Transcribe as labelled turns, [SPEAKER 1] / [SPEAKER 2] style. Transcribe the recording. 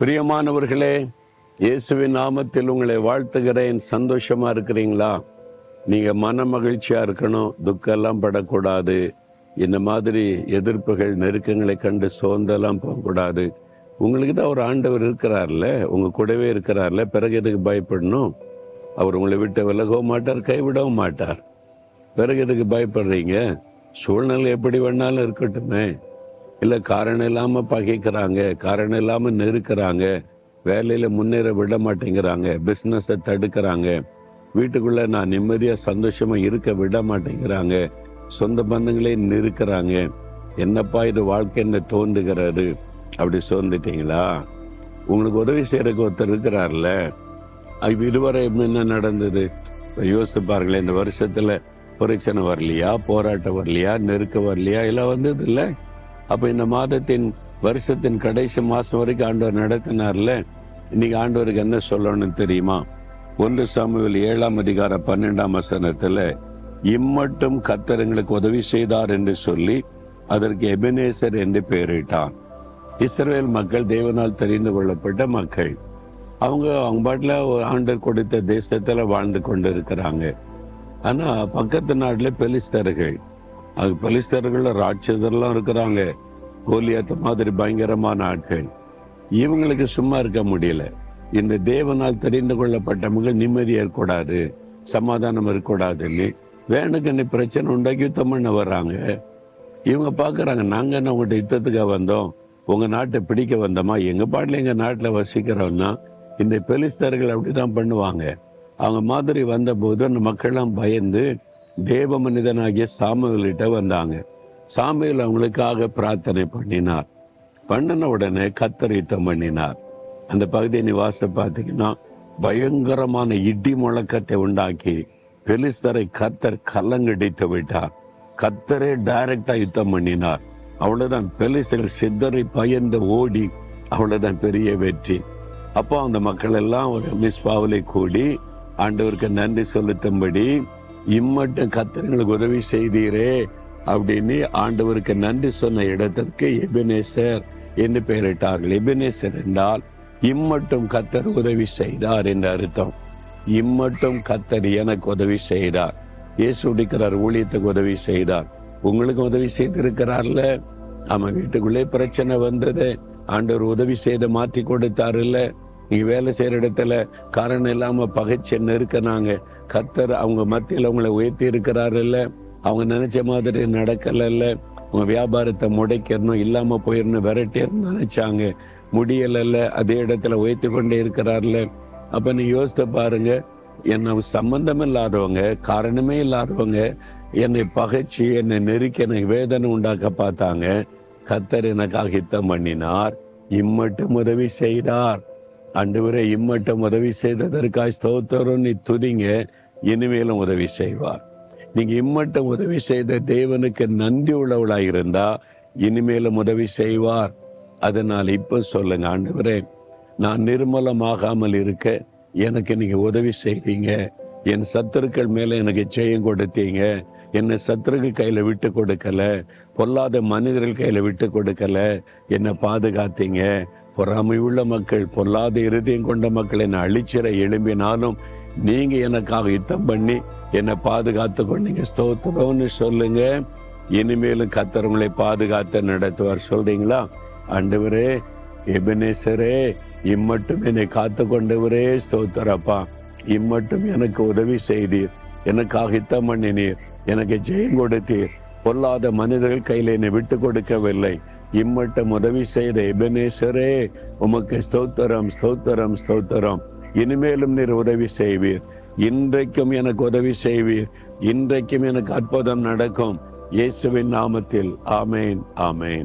[SPEAKER 1] பிரியமானவர்களே இயேசுவின் நாமத்தில் உங்களை வாழ்த்துகிறேன். சந்தோஷமா இருக்கிறீங்களா? நீங்க மன மகிழ்ச்சியா இருக்கணும் துக்கம் எல்லாம் படக்கூடாது. இந்த மாதிரி எதிர்ப்புகள் நெருக்கங்களை கண்டு சோர்ந்தெல்லாம் போகக்கூடாது. உங்களுக்கு தான் ஒரு ஆண்டவர் இருக்கிறார்ல உங்க கூடவே இருக்கிறார்ல பிறகு எதுக்கு பயப்படணும்? அவர் உங்களை விட்டு விலகவும் மாட்டார் கைவிடவும் மாட்டார். பிறகு எதுக்கு பயப்படுறீங்க? சூழ்நிலை எப்படி வேணாலும் இருக்கட்டுமே. இல்லை காரணம் இல்லாமல் பகைக்கிறாங்க காரணம் இல்லாமல் நெருக்கிறாங்க வேலையில் முன்னேற விட மாட்டேங்கிறாங்க பிஸ்னஸை தடுக்கிறாங்க வீட்டுக்குள்ளே நான் நிம்மதியாக சந்தோஷமாக இருக்க விட மாட்டேங்கிறாங்க சொந்த பந்தங்களே நெருக்கிறாங்க என்னப்பா இது வாழ்க்கை என்ன தோன்றுகிறாரு அப்படி சோர்ந்துட்டீங்களா உங்களுக்கு உதவி செய்யறதுக்கு ஒருத்தர் இருக்கிறார்ல இதுவரை என்ன நடந்தது? யோசித்து பாருங்களேன் இந்த வருஷத்துல பிரச்சனை வரலையா போராட்டம் வரலையா நெருக்க வரலையா எல்லாம் வந்தது இல்ல? அப்போ இந்த மாதத்தின் வருஷத்தின் கடைசி மாதம் வரைக்கும் ஆண்டவர் நடத்தினார்ல? இன்னைக்கு ஆண்டவருக்கு என்ன சொல்லணும்னு தெரியுமா? ஒன்று சாமுவேல் ஏழாம் அதிகாரம் பன்னெண்டாம் வசனத்தில் இம்மட்டும் கத்தருங்களுக்கு உதவி செய்தார் என்று சொல்லி அதற்கு எபினேசர் என்று பெயரிட்டான். இஸ்ரேல் மக்கள் தேவனால் தெரிந்து கொள்ளப்பட்ட மக்கள். அவங்க அவங்க பாட்டில் ஆண்டர் கொடுத்த தேசத்தில் வாழ்ந்து கொண்டு இருக்கிறாங்க ஆனால் பக்கத்து நாட்டில் பெலிஸ்தர்கள் அது பலிஸ்தர்கள் ராட்சதர்லாம் இருக்கிறாங்க. கோலியாத்த மாதிரி பயங்கரமான ஆட்கள். இவங்களுக்கு சும்மா இருக்க முடியல. இந்த தேவனால் தெரிந்து கொள்ளப்பட்டவங்க நிம்மதி ஏற்கூடாது சமாதானம் இருக்கக்கூடாதுன்னு வேணுக்குன்னு பிரச்சனை உண்டாக்கி யுத்தம் பண்ண வர்றாங்க. இவங்க பார்க்குறாங்க நாங்கள் என்ன உங்கள்கிட்ட யுத்தத்துக்காக வந்தோம்? உங்கள் நாட்டை பிடிக்க வந்தோமா? எங்கள் பாட்டில் எங்கள் நாட்டில் வசிக்கிறோம்னா இந்த பெலிஸ்தர்கள் அப்படி தான் பண்ணுவாங்க. அவங்க மாதிரி வந்தபோது அந்த மக்கள்லாம் பயந்து தேவ மனிதனாகிய சாமுவேல்கிட்ட வந்தாங்க. சாமுவேல் அவங்களுக்காக பிரார்த்தனை பண்ணினார். பண்ணின உடனே கத்தர் யுத்தம் பண்ணினார். அந்த பகுதியை நீ பார்த்தீங்கன்னா பயங்கரமான இடி முழக்கத்தை உண்டாக்கி பெலிஸ்தரை கத்தர் கல்லங்கடித்து விட்டார். கத்தரே டைரக்டா யுத்தம் பண்ணினார். அவ்வளவுதான் பெலிஸ்தர்கள் சித்தரை பயந்து ஓடி அவ்வளவுதான் பெரிய வெற்றி. அப்போ அந்த மக்கள் எல்லாம் ஒரு மிஸ்பாவிலை கூடி ஆண்டவருக்கு நன்றி செலுத்தும்படி இம்மட்டும் கத்தர்களுக்கு உதவி செய்தீரே அப்படின்னு ஆண்டவருக்கு நன்றி சொன்ன இடத்திற்கு எபினேசர் என்று பெயரிட்டார்கள். எபினேசர் என்றால் இம்மட்டும் கத்தர் உதவி செய்தார் என்று அர்த்தம். இம்மட்டும் கத்தர் எனக்கு உதவி செய்தார். இயேசு உடிக்கிறார் ஊழியத்துக்கு உதவி செய்தார். உங்களுக்கு உதவி செய்திருக்கிறார்ல? ஆமா வீட்டுக்குள்ளே பிரச்சனை வந்தது. ஆண்டவர் உதவி செய்து மாற்றி கொடுத்தாருல்ல? நீ வேலை செய்கிற இடத்துல காரணம் இல்லாமல் பகைச்சு நெருக்கினாங்க கத்தர் அவங்க மத்தியில் அவங்களை உயர்த்தி இருக்கிறாருல்ல. அவங்க நினைச்ச மாதிரி நடக்கல உங்க வியாபாரத்தை முடைக்கணும் இல்லாமல் போயிடணும் விரட்டிடணும்னு நினைச்சாங்க. முடியலைல்ல அதே இடத்துல உயர்த்தி கொண்டே இருக்கிறார்ல அப்ப நீ யோசித்து பாருங்க என்ன சம்பந்தம் இல்லாதவங்க காரணமே இல்லாதவங்க என்னை பகைச்சு என்னை நெருக்கி எனக்கு வேதனை உண்டாக்க பார்த்தாங்க. கத்தர் எனக்காக ஹித்தம் பண்ணினார் இம்மட்டும் உதவி செய்தார். அன்றுவரை இம்மட்டம் உதவி செய்ததற்காய் ஸ்தோத்திரம். நீ துதிங்க இனிமேலும் உதவி செய்வார். நீங்கள் இம்மட்டம் உதவி செய்த தேவனுக்கு நன்றி உள்ளவளாக இருந்தா இனிமேலும் உதவி செய்வார். அதனால் இப்போ சொல்லுங்க ஆண்டவரே நான் நிர்மலமாகாமல் இருக்க எனக்கு நீங்கள் உதவி செய்வீங்க. என் சத்துருக்கள் மேலே எனக்கு ஜெயம் கொடுத்தீங்க. என்னை சத்துருக்கள் கையில் விட்டு கொடுக்கல. பொல்லாத மனிதர்கள் கையில் விட்டு கொடுக்கல. என்னை பாதுகாத்தீங்க. பொறாமை உள்ள மக்கள் பொல்லாத இருதயம் கொண்ட மக்கள் என்னை அழிச்சிற எழும்பினாலும் நீங்க எனக்காக யுத்தம் பண்ணி என்னை பாதுகாத்து கொண்டீங்க ஸ்தோத்திரம்னு சொல்லுங்க. இனிமேலும் கத்தரவங்களை பாதுகாத்து நடத்துவார். சொல்றீங்களா? ஆண்டவரே எபினேசரே இம்மட்டும் என்னை காத்து கொண்டவரே ஸ்தோத்திரப்பா இம்மட்டும் எனக்கு உதவி செய்தீர். எனக்காக யுத்தம் பண்ணினீர். எனக்கு ஜெயம் கொடுத்தீர். பொல்லாத மனிதர்கள் கையில் என்னை விட்டு கொடுக்கவில்லை. இம்மட்டம் உதவி செய்த எபனேசரே உமக்கு ஸ்தோத்திரம் ஸ்தோத்திரம் ஸ்தோத்திரம். இனிமேலும் நீர் உதவி செய்வீர். இன்றைக்கும் எனக்கு உதவி செய்வீர். இன்றைக்கும் எனக்கு அற்புதம் நடக்கும். இயேசுவின் நாமத்தில். ஆமேன் ஆமேன்.